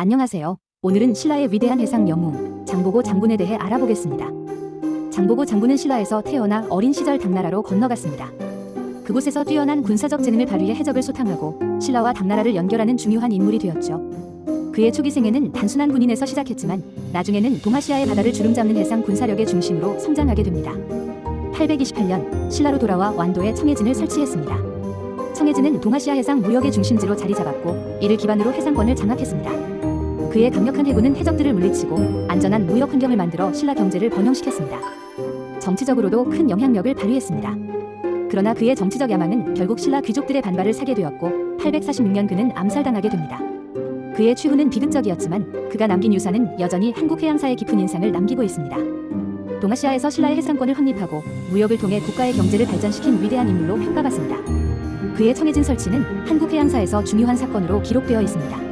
안녕하세요. 오늘은 신라의 위대한 해상 영웅 장보고 장군에 대해 알아보겠습니다. 장보고 장군은 신라에서 태어나 어린 시절 당나라로 건너갔습니다. 그곳에서 뛰어난 군사적 재능을 발휘해 해적을 소탕하고 신라와 당나라를 연결하는 중요한 인물이 되었죠. 그의 초기 생애는 단순한 군인에서 시작했지만 나중에는 동아시아의 바다를 주름잡는 해상 군사력의 중심으로 성장하게 됩니다. 828년 신라로 돌아와 완도에 청해진을 설치했습니다. 청해진은 동아시아 해상 무역의 중심지로 자리 잡았고 이를 기반으로 해상권을 장악했습니다. 그의 강력한 해군은 해적들을 물리치고 안전한 무역 환경을 만들어 신라 경제를 번영시켰습니다. 정치적으로도 큰 영향력을 발휘했습니다. 그러나 그의 정치적 야망은 결국 신라 귀족들의 반발을 사게 되었고 846년 그는 암살당하게 됩니다. 그의 취후는 비극적이었지만 그가 남긴 유산은 여전히 한국 해양사에 깊은 인상을 남기고 있습니다. 동아시아에서 신라의 해상권을 확립하고 무역을 통해 국가의 경제를 발전시킨 위대한 인물로 평가받습니다. 그의 청해진 설치는 한국 해양사에서 중요한 사건으로 기록되어 있습니다.